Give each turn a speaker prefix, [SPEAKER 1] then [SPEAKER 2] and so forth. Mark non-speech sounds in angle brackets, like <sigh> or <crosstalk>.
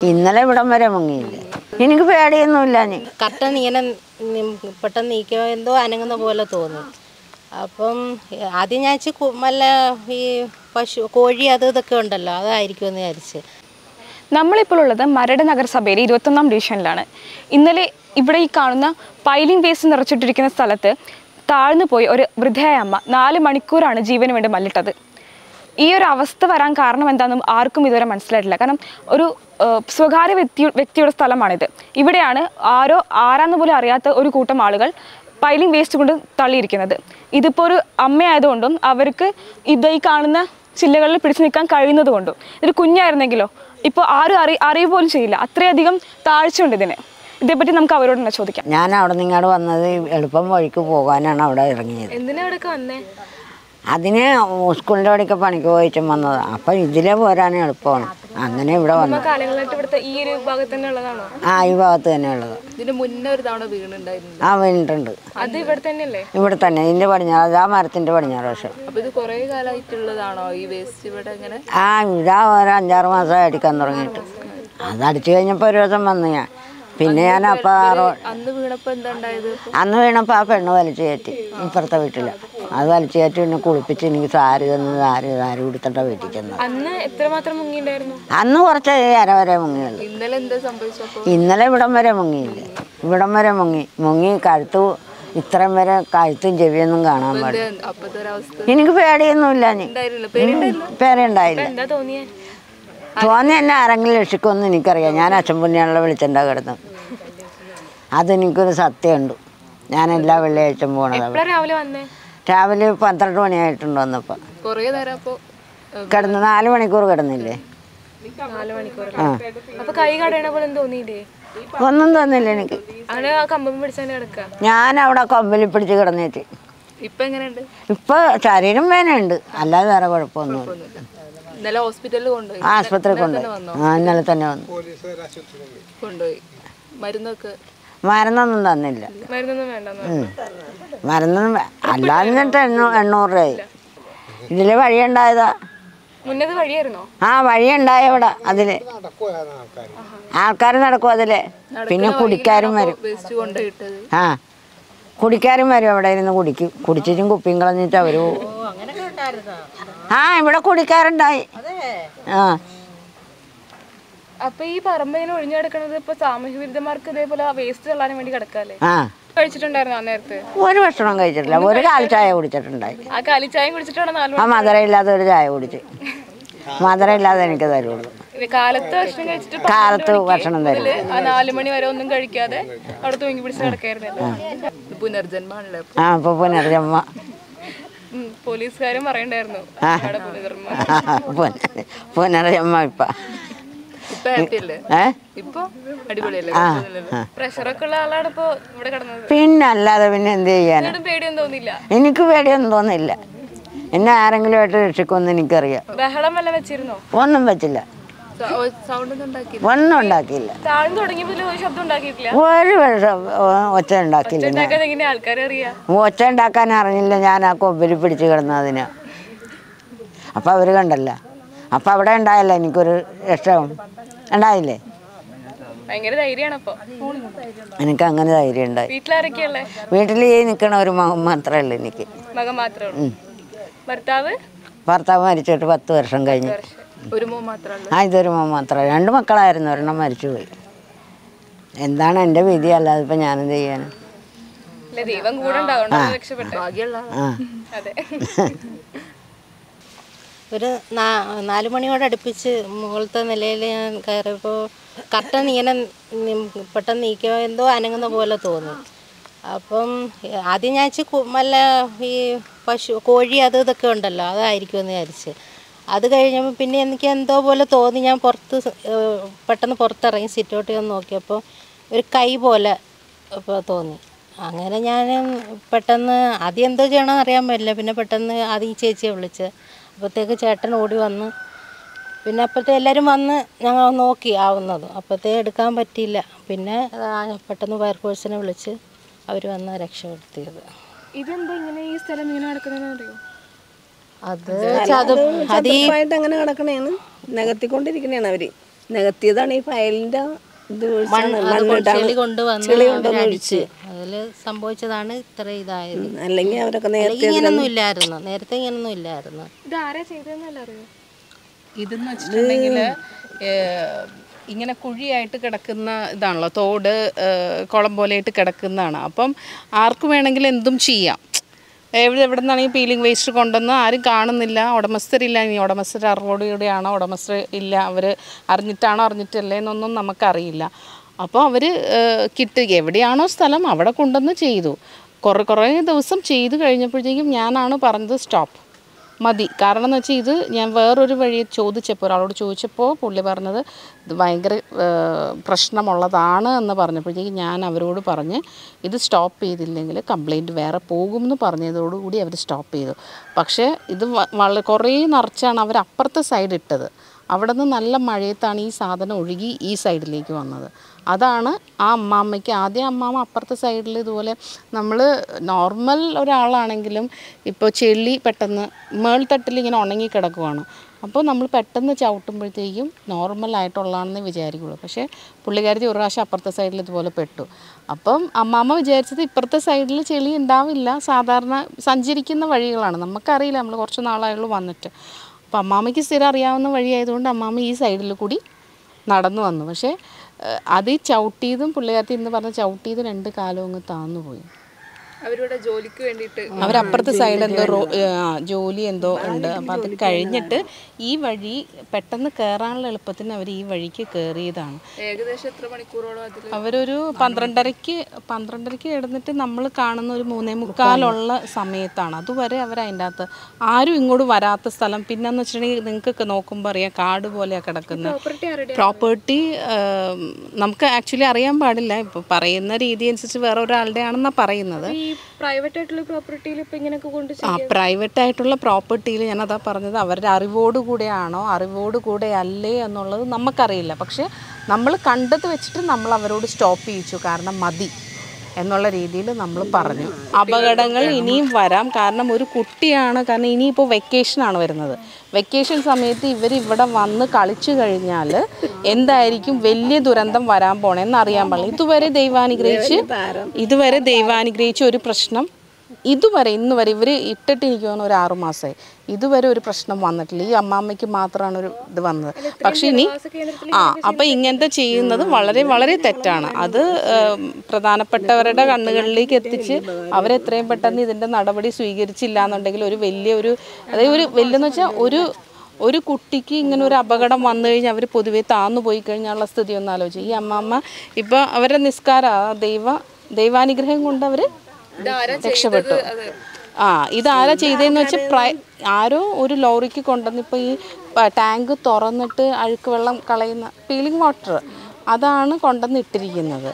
[SPEAKER 1] ഇന്നലെ ഇവിടം വരെ മുങ്ങിയില്ലേ? എനിക്ക് പേടിയൊന്നുമില്ല നീ
[SPEAKER 2] കട്ടൻ ഇങ്ങനെ പെട്ടെന്ന് നീക്കോ എന്തോ അനങ്ങുന്ന പോലെ തോന്നും. അപ്പം ആദ്യം ഞാൻ വല്ല ഈ പശു കോഴി അത് ഇതൊക്കെ ഉണ്ടല്ലോ അതായിരിക്കും എന്ന് വിചാരിച്ച്.
[SPEAKER 3] നമ്മളിപ്പോൾ ഉള്ളത് മരട് നഗരസഭയിലെ ഇരുപത്തൊന്നാം ഡിവിഷനിലാണ്. ഇന്നലെ ഇവിടെ ഈ കാണുന്ന പൈലിംഗ് ബേസ് നിറച്ചിട്ടിരിക്കുന്ന സ്ഥലത്ത് താഴ്ന്നു പോയി ഒരു വൃദ്ധയായ അമ്മ നാല് മണിക്കൂറാണ് ജീവന് വേണ്ടി മല്ലിട്ടത്. ഈ ഒരു അവസ്ഥ വരാൻ കാരണം എന്താണെന്ന് ആർക്കും ഇതുവരെ മനസ്സിലായിട്ടില്ല. കാരണം ഒരു സ്വകാര്യ വ്യക്തി വ്യക്തിയുടെ സ്ഥലമാണിത്. ഇവിടെയാണ് ആരോ ആരാന്ന് പോലും അറിയാത്ത ഒരു കൂട്ടം ആളുകൾ പൈലിംഗ് വേസ്റ്റ് കൊണ്ട് തള്ളിയിരിക്കുന്നത്. ഇതിപ്പോൾ ഒരു അമ്മയായതുകൊണ്ടും അവർക്ക് ഇത് ഈ കാണുന്ന ചില്ലകളിൽ പിടിച്ചു നിൽക്കാൻ കഴിയുന്നത് കൊണ്ടും ഇതൊരു കുഞ്ഞായിരുന്നെങ്കിലോ? ഇപ്പോൾ ആരും അറി അറിയുക പോലും ചെയ്യില്ല. അത്രയധികം താഴ്ചയുണ്ട് ഇതിന്. ഇതേപ്പറ്റി നമുക്ക് അവരോട് തന്നെ ചോദിക്കാം.
[SPEAKER 1] ഞാൻ അവിടെ നിന്ന് ഇങ്ങോട്ട് വന്നത് എളുപ്പം വഴിക്ക് പോകാനാണ് അവിടെ ഇറങ്ങിയത്.
[SPEAKER 3] എന്തിനാ അവിടെ വന്നേ?
[SPEAKER 1] അതിന് സ്കൂളിന്റെ അവിടെയൊക്കെ പണിക്ക് പോയിട്ടും വന്നത്. അപ്പൊ ഇതിലെ പോരാൻ എളുപ്പമാണ്. അങ്ങനെ ഇവിടെ വന്നു.
[SPEAKER 3] കാലങ്ങളായിട്ട് ഇവിടുത്തെ ഈ ഒരു ഭാഗത്ത് ഉള്ളതാണോ?
[SPEAKER 1] ആ ഈ ഭാഗത്ത് തന്നെ ഉള്ളത്.
[SPEAKER 4] ഇതിന് മുന്നേ ഒരു തവണ വീണുണ്ടായിരുന്നു.
[SPEAKER 1] ആ വീണിട്ടുണ്ട്.
[SPEAKER 3] അത് ഇവിടെ
[SPEAKER 1] തന്നെ. ഇതിന്റെ പടിഞ്ഞാറ് ആ മരത്തിന്റെ പടിഞ്ഞാറ് വശം.
[SPEAKER 4] അപ്പൊ ഇത് കുറെ കാലമായിട്ടുള്ളതാണോ ഈ വേസ്റ്റ് ഇവിടെ ഇങ്ങനെ?
[SPEAKER 1] ആ ഇതാ ഒരു അഞ്ചാറ് മാസം അടിക്കാൻ തുടങ്ങിയിട്ട്. അത് അടിച്ചു കഴിഞ്ഞപ്പോൾ ഒരു ദിവസം വന്നു ഞാൻ. പിന്നെ ഞാൻ അപ്പം
[SPEAKER 4] അന്ന് വീണപ്പോ എന്താ ഉണ്ടായത്?
[SPEAKER 1] അന്ന് വീണപ്പോൾ ആ പെണ്ണ് വലിച്ചു കയറ്റി. ഇപ്പുറത്തെ വീട്ടിൽ അത് വലിച്ചു കയറ്റി പിന്നെ കുളിപ്പിച്ച് എനിക്ക് സാരി തന്നു സാരി സാരി കൊടുത്തിട്ട വീട്ടിൽ ചെന്നത്.
[SPEAKER 3] അന്ന് എത്രമാത്രം മുങ്ങിണ്ടായിരുന്നു?
[SPEAKER 1] അന്ന് കുറച്ച് അര വരെ മുങ്ങിയുള്ളൂ.
[SPEAKER 4] ഇന്നലെ എന്താ
[SPEAKER 1] ഇന്നലെ ഇവിടം വരെ മുങ്ങിയില്ല. ഇവിടം വരെ മുങ്ങി. മുങ്ങി കഴുത്തു ഇത്രയും വരെ കഴുത്തും ചെവിയൊന്നും കാണാൻ പാടില്ല. എനിക്ക് പേടിയൊന്നുമില്ല പേരുണ്ടായില്ല തോന്നി എന്നെ ആരെങ്കിലും രക്ഷിക്കുമെന്ന് എനിക്കറിയാം. ഞാൻ അച്ഛൻ പുണ്യാളെ വിളിച്ചിട്ടാ കിടന്നത് അതെനിക്കൊരു സത്യമുണ്ട്. ഞാൻ എല്ലാ വെള്ളിയാഴ്ചയും പോണത്
[SPEAKER 3] രാവിലെ
[SPEAKER 1] പന്ത്രണ്ട് മണിയായിട്ടുണ്ട് വന്നപ്പോൾ
[SPEAKER 4] അപ്പൊ
[SPEAKER 1] കിടന്ന് നാല് മണിക്കൂർ കിടന്നില്ലേ?
[SPEAKER 3] ഒന്നും
[SPEAKER 1] തോന്നില്ല എനിക്ക്. ഞാൻ അവിടെ കമ്പിൽ പിടിച്ച് കിടന്നിട്ട്.
[SPEAKER 4] ഇപ്പൊ
[SPEAKER 1] ശരീരം വേനയുണ്ട്. അല്ലാതെ വേറെ കുഴപ്പമൊന്നുമില്ല.
[SPEAKER 4] കൊണ്ടുപോയി.
[SPEAKER 1] ആശുപത്രി കൊണ്ടുപോയി. ആ ഇന്നലെ തന്നെ വന്നു.
[SPEAKER 4] കൊണ്ടുപോയി. മരുന്നൊക്കെ
[SPEAKER 1] മരുന്നൊന്നും തന്നില്ല.
[SPEAKER 3] മരുന്നൊന്നും
[SPEAKER 1] വേണ്ട. മരുന്നൊന്നും എണ്ണൂ എണ്ണൂറ് രൂപയായി. ഇതിൽ വഴിയുണ്ടായതാ. ആ വഴിയുണ്ടായ ഇവിടെ അതിൽ. ആൾക്കാർ നടക്കും അതിൽ. പിന്നെ കുടിക്കാരും വരും. ആ കുടിക്കാരും വരും അവിടെ ഇരുന്ന് കുടിക്കും. കുടിച്ചിട്ടും കുപ്പിയും കളഞ്ഞിട്ട് അവർ ആ ഇവിടെ കുടിക്കാറുണ്ടായി. ആ.
[SPEAKER 3] അപ്പൊ ഈ പറമ്പിങ്ങനെ ഒഴിഞ്ഞു കിടക്കുന്നത് ഇപ്പൊ സാമൂഹ്യ വിരുദ്ധമാർക്ക് ഇതേപോലെ വേസ്റ്റ് തള്ളാനും വേണ്ടി കിടക്കാല്ലേ?
[SPEAKER 1] ആ.
[SPEAKER 3] കഴിച്ചിട്ടുണ്ടായിരുന്നു നേരത്തെ
[SPEAKER 1] ഒരു ഭക്ഷണം കഴിച്ചിട്ടില്ല. ഒരു കാൽ ചായ കുടിച്ചിട്ടുണ്ടായി.
[SPEAKER 3] ആ കാലിച്ചായം കുടിച്ചിട്ടാണ്
[SPEAKER 1] ആ ഇല്ലാതെ ഒരു ചായ കുടിച്ച്. മധുരമില്ലാതെ എനിക്ക് തരുള്ളൂ.
[SPEAKER 3] കാലത്ത് ഭക്ഷണം കഴിച്ചിട്ട്
[SPEAKER 1] കാലത്ത് ഭക്ഷണം തരും.
[SPEAKER 3] ആ മണി വരെ ഒന്നും കഴിക്കാതെ അവിടെ തൂങ്ങി പിടിച്ച് കിടക്കായിരുന്നല്ലോ.
[SPEAKER 4] ഇത് പുനർജന്മാണല്ലേ
[SPEAKER 1] ആ ഇപ്പൊ പുനർജന്മ.
[SPEAKER 3] പോലീസുകാരും പറയണ്ടായിരുന്നു. പുനർജന്മ
[SPEAKER 1] ഇപ്പ. പിന്നെ അല്ലാതെ പിന്നെ എന്ത് ചെയ്യാനാ?
[SPEAKER 3] തോന്നില്ല
[SPEAKER 1] എനിക്ക് പേടിയൊന്നും തോന്നില്ല എന്നെ ആരെങ്കിലും ആയിട്ട് രക്ഷിക്കുമെന്ന് എനിക്കറിയാം. ഒന്നും
[SPEAKER 4] സൗണ്ട് ഒന്നും ഉണ്ടാക്കി
[SPEAKER 1] ഒന്നും ഉണ്ടാക്കിയില്ല.
[SPEAKER 3] ഒരു
[SPEAKER 1] ഒച്ച ഉണ്ടാക്കില്ല ഒച്ച ഉണ്ടാക്കാൻ അറിഞ്ഞില്ല ഞാൻ ആ കൊബ്ബരി പിടിച്ച് കിടന്നതിന് അപ്പം അവർ കണ്ടല്ല. അപ്പം അവിടെ ഉണ്ടായല്ല എനിക്കൊരു രക്ഷവും ഉണ്ടായില്ലേ?
[SPEAKER 3] ഭയങ്കര ധൈര്യമാണ് അപ്പൊ
[SPEAKER 1] എനിക്ക് അങ്ങനെ ധൈര്യം ഉണ്ടായി. വീട്ടിൽ ഈ നിൽക്കണ ഒരു മകൻ മാത്രമേ ഉള്ളൂ എനിക്ക്.
[SPEAKER 3] മകൻ മാത്രമേ ഉള്ളൂ. ഭർത്താവ്?
[SPEAKER 1] ഭർത്താവ് മരിച്ചിട്ട് പത്ത് വർഷം കഴിഞ്ഞു.
[SPEAKER 4] ഒരു മോ മാത്രമല്ല
[SPEAKER 1] ആ ഇതൊരു മോൻ മാത്രമേ. രണ്ട് മക്കളായിരുന്നു. ഒരെണ്ണം മരിച്ചുപോയി. എന്താണ് എന്റെ വിധി? അല്ലാതെ ഇപ്പം ഞാനെന്ത് ചെയ്യാനും?
[SPEAKER 3] ദൈവം കൂടെ ഉണ്ടാവും രക്ഷപ്പെട്ടെ.
[SPEAKER 4] ഭാഗ്യമുള്ള
[SPEAKER 1] ആ <laughs>
[SPEAKER 2] ഒരു നാ- നാല് മണിയോട് അടുപ്പിച്ച് മുകളിലത്തെ നിലയിൽ ഞാൻ കയറിയപ്പോൾ കർട്ടൻ ഇങ്ങനെ പെട്ടെന്ന് നീക്കിയോ എന്തോ അനങ്ങുന്ന പോലെ തോന്നി. അപ്പം ആദ്യം ഞാൻ നല്ല ഈ പശു കോഴി അത് ഇതൊക്കെ ഉണ്ടല്ലോ അതായിരിക്കും എന്ന് വിചാരിച്ച്. അത് കഴിഞ്ഞപ്പോൾ പിന്നെ എനിക്ക് എന്തോ പോലെ തോന്നി. ഞാൻ പുറത്ത് പെട്ടെന്ന് പുറത്തിറങ്ങി സിറ്റൗട്ടിൽ വന്ന് നോക്കിയപ്പോൾ ഒരു കൈ പോലെ ഇപ്പോൾ തോന്നി. അങ്ങനെ ഞാൻ പെട്ടെന്ന് ആദ്യം എന്തോ ചെയ്യണമെന്ന് അറിയാൻ പറ്റില്ല. പിന്നെ പെട്ടെന്ന് ആദ്യം ഈ ചേച്ചിയെ വിളിച്ച് അപ്പോഴത്തേക്ക് ചേട്ടൻ ഓടി വന്ന് പിന്നെ അപ്പോഴത്തെ എല്ലാവരും വന്ന് ഞങ്ങൾ നോക്കി ആവുന്നത്. അപ്പോഴത്തേ എടുക്കാൻ പറ്റിയില്ല. പിന്നെ പെട്ടെന്ന് ഫയർഫോഴ്സിനെ വിളിച്ച് അവർ വന്ന് രക്ഷപ്പെടുത്തിയത്.
[SPEAKER 3] ഇതെന്താ ഇങ്ങനെ ഈ സ്ഥലം ഇങ്ങനെ നടക്കുന്നതെന്ന് അറിയോ?
[SPEAKER 2] അത് ചതു അത് ഈ
[SPEAKER 5] ആയിട്ട് അങ്ങനെ കിടക്കണേന്ന് നികത്തിക്കൊണ്ടിരിക്കണേണ് അവർ. നികത്തിയതാണ് ഈ ഫയലിന്റെ
[SPEAKER 2] അതിൽ സംഭവിച്ചതാണ് ഇത്ര ഇതായത്.
[SPEAKER 5] അല്ലെങ്കിൽ അവരൊക്കെ നേരത്തെ
[SPEAKER 2] ഇങ്ങനൊന്നും ഇല്ലായിരുന്നു. നേരത്തെ ഇങ്ങനൊന്നും ഇല്ലായിരുന്നു.
[SPEAKER 3] ഇത് ആരാ ചെയ്തതെന്നല്ല അറിയോ?
[SPEAKER 6] ഇതെന്ന് വെച്ചിട്ടുണ്ടെങ്കിൽ ഇങ്ങനെ കുഴിയായിട്ട് കിടക്കുന്ന ഇതാണല്ലോ തോട് കുളം പോലെയായിട്ട് കിടക്കുന്നതാണ്. അപ്പം ആർക്ക് വേണമെങ്കിലും എന്തും ചെയ്യാം. എവിടെ എവിടെ നിന്നാണെങ്കിൽ പീലിംഗ് വേസ്റ്റ് കൊണ്ടുവന്ന് ആരും കാണുന്നില്ല. ഉടമസ്ഥരില്ല. ഇനി ഉടമസ്ഥർ അറിവോടുകൂടിയാണോ ഉടമസ്ഥർ ഇല്ല? അവർ അറിഞ്ഞിട്ടാണോ അറിഞ്ഞിട്ടല്ലേ എന്നൊന്നും നമുക്കറിയില്ല. അപ്പോൾ അവർ കിട്ട് എവിടെയാണോ സ്ഥലം അവിടെ കൊണ്ടുവന്ന് ചെയ്തു. കുറേ കുറേ ദിവസം ചെയ്ത് കഴിഞ്ഞപ്പോഴത്തേക്കും ഞാനാണ് പറഞ്ഞത് സ്റ്റോപ്പ്. മതി. കാരണം എന്ന് വെച്ചാൽ ഇത് ഞാൻ വേറൊരു വഴി ചോദിച്ചപ്പോൾ ഒരാളോട് ചോദിച്ചപ്പോൾ പുള്ളി പറഞ്ഞത് ഇത് ഭയങ്കര പ്രശ്നമുള്ളതാണ് എന്ന് പറഞ്ഞപ്പോഴത്തേക്ക് ഞാൻ അവരോട് പറഞ്ഞ് ഇത് സ്റ്റോപ്പ് ചെയ്തില്ലെങ്കിൽ കംപ്ലയിന്റ് വേറെ പോകും എന്ന് പറഞ്ഞതോടുകൂടി അവർ സ്റ്റോപ്പ് ചെയ്തു. പക്ഷേ ഇത് വളരെ കുറേ നിറച്ചാണ് അവർ അപ്പുറത്തെ സൈഡ് ഇട്ടത് അവിടെ നിന്ന് നല്ല മഴയത്താണ് ഈ സാധനം ഒഴുകി ഈ സൈഡിലേക്ക് വന്നത്. അതാണ് ആ അമ്മാമ്മയ്ക്ക് ആദ്യം അമ്മാമ്മ അപ്പുറത്തെ സൈഡിൽ ഇതുപോലെ നമ്മൾ നോർമൽ ഒരാളാണെങ്കിലും ഇപ്പോൾ ചെളി പെട്ടെന്ന് മേൾത്തട്ടിൽ ഇങ്ങനെ ഉണങ്ങി കിടക്കുവാണ്. അപ്പോൾ നമ്മൾ പെട്ടെന്ന് ചവിട്ടുമ്പോഴത്തേക്കും നോർമലായിട്ടുള്ളതാണെന്ന് വിചാരിക്കുള്ളൂ. പക്ഷേ പുള്ളിക്കാരത്തി ഒരു പ്രാവശ്യം അപ്പുറത്തെ സൈഡിൽ ഇതുപോലെ പെട്ടു. അപ്പം അമ്മാമ്മ വിചാരിച്ചത് ഇപ്പുറത്തെ സൈഡിൽ ചെളി ഉണ്ടാവില്ല. സാധാരണ സഞ്ചരിക്കുന്ന വഴികളാണ്. നമുക്കറിയില്ല. നമ്മൾ കുറച്ച് നാളായുള്ളൂ വന്നിട്ട്. അപ്പോൾ അമ്മാമ്മയ്ക്ക് സ്ഥിരം അറിയാവുന്ന വഴിയായതുകൊണ്ട് അമ്മാമ്മ ഈ സൈഡിൽ കൂടി നടന്നു വന്നു. പക്ഷേ അത് ഈ ചവിട്ടിയതും പുള്ളിക്കാരത്തി എന്ന് പറഞ്ഞ ചവിട്ടിയത് രണ്ട് കാലവും അങ്ങ് താന്നു പോയി.
[SPEAKER 4] അവരിവിടെ ജോലിക്ക് വേണ്ടിയിട്ട്.
[SPEAKER 6] അവരപ്പുറത്തെ സൈഡ് എന്തോ റോ ജോലി എന്തോ ഉണ്ട്. അപ്പം അത് കഴിഞ്ഞിട്ട് ഈ വഴി പെട്ടെന്ന് കയറാനുള്ള എളുപ്പത്തിന് അവർ ഈ വഴിക്ക് കയറിയതാണ്
[SPEAKER 4] ഏകദേശം എത്ര മണിക്കൂറോളം അതിൽ
[SPEAKER 6] അവരൊരു പന്ത്രണ്ടരയ്ക്ക് പന്ത്രണ്ടരയ്ക്ക് കിടന്നിട്ട് നമ്മൾ കാണുന്ന ഒരു മൂന്നേ മുക്കാലുള്ള സമയത്താണ്. അതുവരെ അവർ അതിന്റെ അകത്ത് ആരും ഇങ്ങോട്ട് വരാത്ത സ്ഥലം. പിന്നെന്ന് വെച്ചിട്ടുണ്ടെങ്കിൽ നിങ്ങൾക്ക് നോക്കുമ്പോൾ അറിയാം കാട് പോലെയാണ് കിടക്കുന്നത് പ്രോപ്പർട്ടി നമുക്ക് ആക്ച്വലി അറിയാൻ പാടില്ല. ഇപ്പോൾ പറയുന്ന രീതി അനുസരിച്ച് വേറെ ഒരാളുടെ ആണെന്നാണ് പറയുന്നത്.
[SPEAKER 3] ഈ പ്രൈവറ്റ് ആയിട്ടുള്ള പ്രോപ്പർട്ടിയിൽ ഇപ്പൊ ഇങ്ങനെയൊക്കെ കൊണ്ട്
[SPEAKER 6] ആ പ്രൈവറ്റ് ആയിട്ടുള്ള പ്രോപ്പർട്ടിയിൽ അതാ പറഞ്ഞത് അവരുടെ അറിവോട് കൂടെയാണോ അറിവോട് കൂടെ അല്ലേ എന്നുള്ളത് നമുക്കറിയില്ല. പക്ഷെ നമ്മൾ കണ്ടത് വെച്ചിട്ട് നമ്മൾ അവരോട് സ്റ്റോപ്പ് ചെയ്യിച്ചു. കാരണം മതി. എന്നുള്ള രീതിയിൽ നമ്മൾ പറഞ്ഞു. അപകടങ്ങൾ ഇനിയും വരാം. കാരണം ഒരു കുട്ടിയാണ്. കാരണം ഇനിയിപ്പോൾ വെക്കേഷനാണ് വരുന്നത്. വെക്കേഷൻ സമയത്ത് ഇവർ ഇവിടെ വന്ന് കളിച്ചു കഴിഞ്ഞാൽ എന്തായിരിക്കും വലിയ ദുരന്തം വരാൻ പോണേന്ന് അറിയാൻ പാടില്ല. ഇതുവരെ ദൈവാനുഗ്രഹിച്ച് ഇതുവരെ ദൈവാനുഗ്രഹിച്ച് ഒരു പ്രശ്നം ഇതുവരെ ഇന്ന് വരെ ഇവർ ഇട്ടിട്ട് എനിക്ക് തോന്നുന്നു ഒരു ആറുമാസമായി ഇതുവരെ ഒരു പ്രശ്നം വന്നിട്ടില്ല. ഈ അമ്മാമ്മയ്ക്ക് മാത്രമാണ് ഒരു ഇത് വന്നത്. പക്ഷേ ഇനി ആ അപ്പം ഇങ്ങനത്തെ ചെയ്യുന്നത് വളരെ വളരെ തെറ്റാണ്. അത് പ്രധാനപ്പെട്ടവരുടെ കണ്ണുകളിലേക്ക് എത്തിച്ച് അവരെത്രയും പെട്ടെന്ന് ഇതിന്റെ നടപടി സ്വീകരിച്ചില്ല എന്നുണ്ടെങ്കിൽ ഒരു വലിയ ഒരു അതായത് ഒരു വലിയെന്ന് വെച്ചാൽ ഒരു ഒരു കുട്ടിക്ക് ഇങ്ങനെ ഒരു അപകടം വന്നു കഴിഞ്ഞാൽ അവർ പൊതുവേ താന്നു പോയി കഴിഞ്ഞാലുള്ള സ്ഥിതി ഒന്ന് ആലോചിച്ച്. ഈ അമ്മാമ്മ ഇപ്പം അവരുടെ നിസ്കാര ദൈവ ദൈവാനുഗ്രഹം കൊണ്ട് അവർ രക്ഷപ്പെട്ടു. ആ ഇതാരാ ചെയ്തതെന്ന് വെച്ചാൽ പ്രൈ ആരോ ഒരു ലോറിക്ക് കൊണ്ടുവന്ന് ഇപ്പോൾ ഈ ടാങ്ക് തുറന്നിട്ട് അഴുക്ക് വെള്ളം കളയുന്ന പീലിംഗ് വാട്ടർ അതാണ് കൊണ്ടുവന്ന് ഇട്ടിരിക്കുന്നത്.